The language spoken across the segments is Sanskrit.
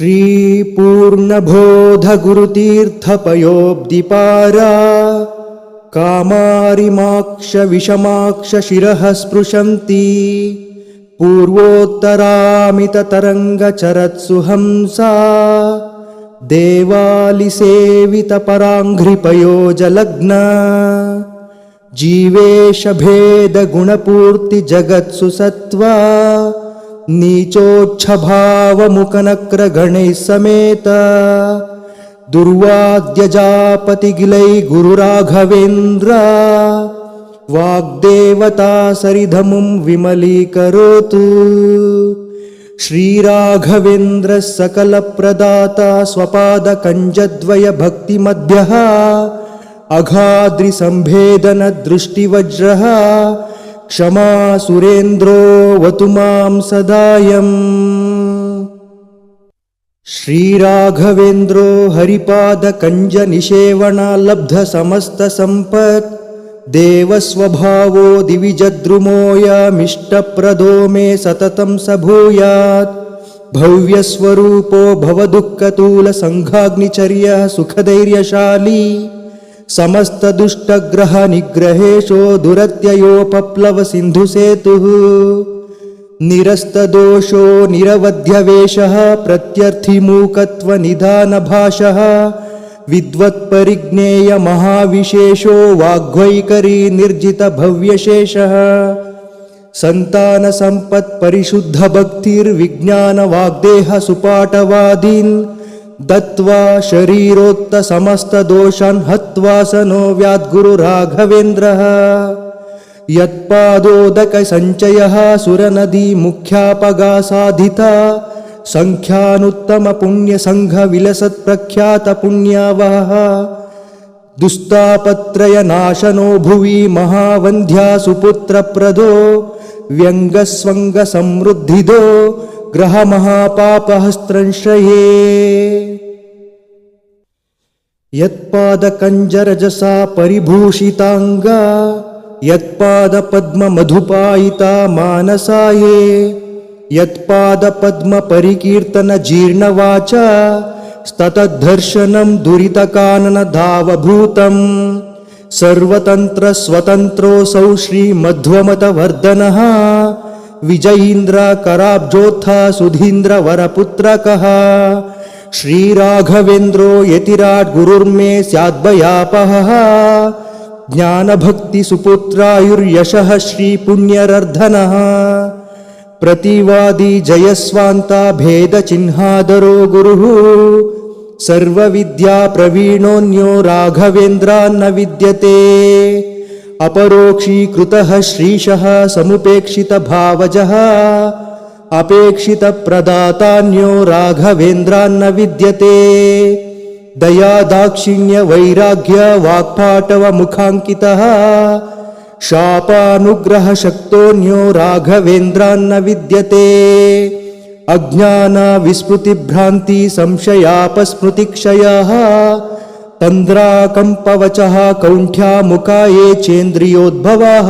श्रीपूर्णबोधगुरुतीर्थपयोब्दिपारा कामारिमाक्षविषमाक्षशिरः स्पृशन्ति पूर्वोत्तरामिततरङ्गचरत्सु हंसा देवालिसेवितपराङ्घ्रिपयोजलग्न जीवेशभेदगुणपूर्तिजगत्सु सत्त्वा नीचोच्छभावमुखनक्रगणैः समेत दुर्वाद्यजापतिगिलै गुरुराघवेन्द्र वाग्देवता सरिधमुं विमलीकरोतु। श्रीराघवेन्द्रः सकलप्रदाता स्वपादकञ्जद्वयभक्तिमध्यः अघाद्रिसम्भेदनदृष्टिवज्रः क्षमा सुरेन्द्रोऽवतु मां सदायम् श्रीराघवेन्द्रो हरिपादकञ्जनिषेवणालब्धसमस्तसम्पत्। देवस्वभावो दिविजद्रुमोऽयमिष्टप्रदो मे सततं स भूयात् भव्यस्वरूपो भवदुःखतूलसङ्घाग्निचर्यः सुखधैर्यशाली समस्तदुष्टग्रहनिग्रहेशो दुरत्ययोपप्लवसिन्धुसेतुः। निरस्तदोषो निरवध्यवेशः प्रत्यर्थिमूकत्वनिधानभाषः। विद्वत्परिज्ञेयमहाविशेषो वाग्वैकरी निर्जितभव्यशेषः सन्तानसम्पत्परिशुद्धभक्तिर्विज्ञानवाग्देहसुपाटवादीन् दत्त्वा शरीरोक्तसमस्तदोषान् हत्वा स नो व्याद्गुरुराघवेन्द्रः। यत्पादोदकसञ्चयः सुरनदीमुख्यापगासाधिता सङ्ख्यानुत्तमपुण्यसङ्घविलसत्प्रख्यातपुण्यावहः। दुस्तापत्रयनाशनो भुवि महावन्ध्या सुपुत्रप्रदो व्यङ्गस्वङ्गसमृद्धिदो ग्रहमहापापहस्त्रंश्रये यत्पादकञ्जरजसा परिभूषिताङ्गा यत्पादपद्ममधुपायिता मानसाये। यत्पादपद्मपरिकीर्तनजीर्णवाचा स्ततद्धर्शनं दुरितकाननधावभूतम् सर्वतन्त्रस्वतन्त्रोऽसौ श्रीमध्वमतवर्धनः विजयीन्द्रकराब्जोत्था सुधीन्द्रवरपुत्रकः। श्रीराघवेन्द्रो यतिराट् गुरुर्मे स्याद्भयापहः ज्ञानभक्तिसुपुत्रायुर्यशः श्रीपुण्यरर्धनः। प्रतिवादी जयस्वान्ता भेदचिह्नादरो गुरुः। सर्वविद्याप्रवीणोऽन्यो राघवेन्द्रान्न विद्यते अपरोक्षीकृतः श्रीशः समुपेक्षितभावजः अपेक्षितप्रदातान्यो राघवेन्द्रान्न विद्यते। दयादाक्षिण्यवैराग्यवाक्पाटवमुखाङ्कितः शापानुग्रहशक्तोऽन्यो राघवेन्द्रान्न विद्यते। अज्ञानविस्मृतिभ्रान्ति संशयापस्मृतिक्षयः तन्द्राकम्पवचः कौण्ठ्यामुखा ये चेन्द्रियोद्भवाः।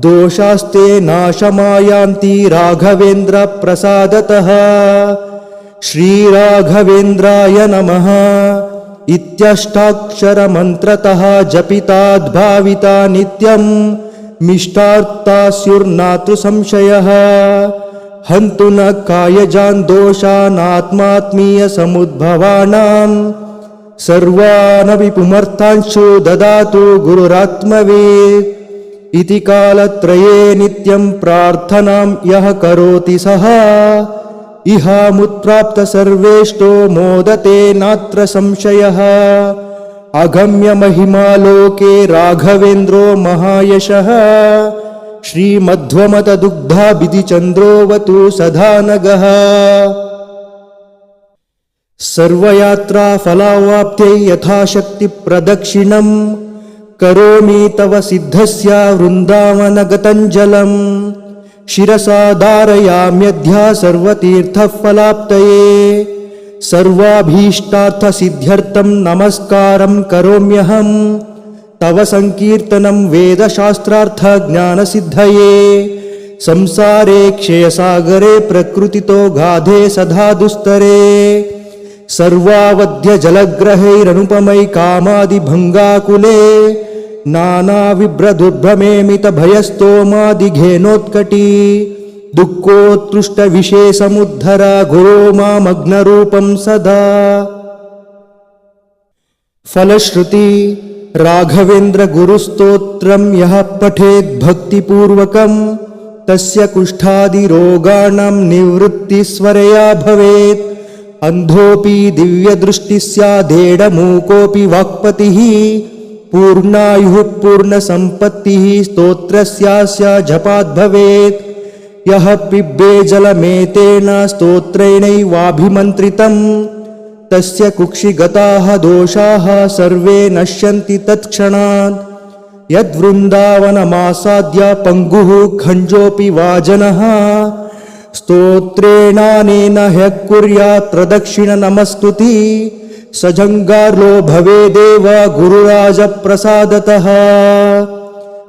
दोषास्ते नाशमायान्ति राघवेन्द्रप्रसादतः। श्रीराघवेन्द्राय नमः। इत्यष्टाक्षरमन्त्रतः जपिताद्भाविता नित्यम् मिष्टार्तास्युर्नातृसंशयः। हन्तु न कायजान् दोषानात्मात्मीयसमुद्भवानाम् सर्वानपि पुमर्थांशु ददातु गुरुरात्मवेत् इति कालत्रये नित्यं प्रार्थनां यः करोति सः। इहामुत्प्राप्तसर्वेष्टो मोदते नात्र संशयः। अगम्यमहिमालोके राघवेन्द्रो महायशः। श्रीमध्वमतदुग्धाभिधिचन्द्रोऽवतु सदानगः सर्वयात्राफलावाप्त्यै यथाशक्तिप्रदक्षिणम् करोमि तव सिद्धस्य वृन्दावनगतञ्जलम् शिरसा धारयाम्यध्या सर्वतीर्थफलाप्तये सर्वाभीष्टार्थसिद्ध्यर्थं नमस्कारं करोम्यहम् तव सङ्कीर्तनं वेदशास्त्रार्थज्ञानसिद्धये संसारे क्षयसागरे प्रकृतितो गाधे सदा दुस्तरे सर्वावध्य जलग्रहैरनुपमै नानाविभ्रदुर्भ्रमेमितभयस्तोमादिघेनोत्कटी दुःखोत्कृष्टविशेषमुद्धर गुरो मामग्नरूपं सदा। फलश्रुति राघवेन्द्रगुरुस्तोत्रं यः पठेत् भक्तिपूर्वकम् तस्य कुष्ठादिरोगाणां निवृत्तिस्वरया भवेत् अन्धोऽपि दिव्यदृष्टिः स्यादेडमूकोऽपि वाक्पतिः पूर्णायुः पूर्णसम्पत्तिः स्तोत्रस्यास्य जपात् भवेत्। यः पिब्बे जलमेतेन स्तोत्रेणैवाभिमन्त्रितम् तस्य कुक्षिगताः दोषाः सर्वे नश्यन्ति तत्क्षणात्। यद्वृन्दावनमासाद्य पङ्गुः खञ्जोऽपि स्तोत्रेण हुआ दक्षिण नमस्तुति। सजंगारो भवेदेव गुरुराज प्रसाद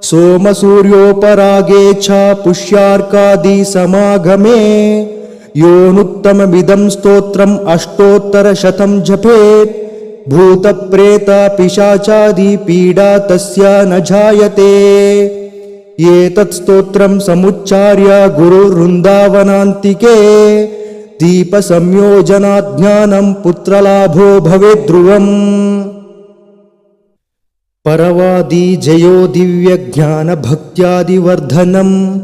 सोम सूर्योपरागे छा पुष्यादी सगमे योनुत्तम विदम स्त्रोत्र अष्टोत्तर शत जपे। भूत प्रेत पिशाचादी पीड़ा तस् न जायते। एतत् स्तोत्रं समुच्चार्य गुरुवृन्दावनान्तिके। दीपसंयोजनाज्ञानं पुत्रलाभो भवेद्ध्रुवम् परवादी जयो दिव्यज्ञानभक्त्यादिवर्धनम्।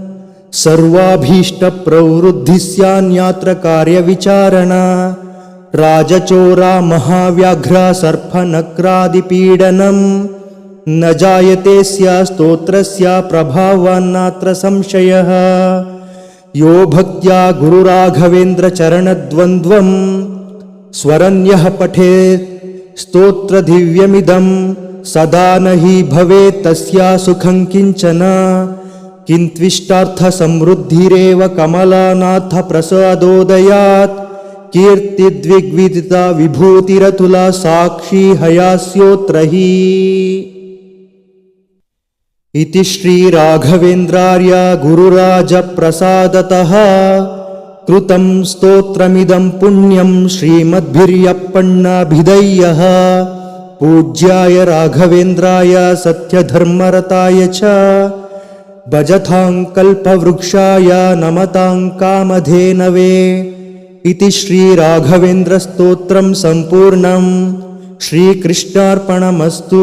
स्यान्यात्र कार्यविचारणा राजचोरा महाव्याघ्रा सर्पनक्रादिपीडनम् न जायते स्या स्तोत्रस्य प्रभावान्नात्र संशयः। यो भक्त्या गुरुराघवेन्द्रचरणद्वन्द्वम् स्वरन्यः पठेत् स्तोत्रदिव्यमिदं सदा न हि भवेत् तस्या सुखं किञ्चन। किन्त्विष्टार्थसमृद्धिरेव कमलानाथ प्रसादोदयात् कीर्तिद्विग्विदिता विभूतिरतुला साक्षी हयास्योत्र हि इति श्रीराघवेन्द्रार्य गुरुराजप्रसादतः। कृतं स्तोत्रमिदं पुण्यं श्रीमद्भिर्यप्पण्णाभिधय्यः पूज्याय राघवेन्द्राय सत्यधर्मरताय च। भजतां कल्पवृक्षाय नमतां कामधेनवे। इति श्रीराघवेन्द्रस्तोत्रं सम्पूर्णं। श्रीकृष्णार्पणमस्तु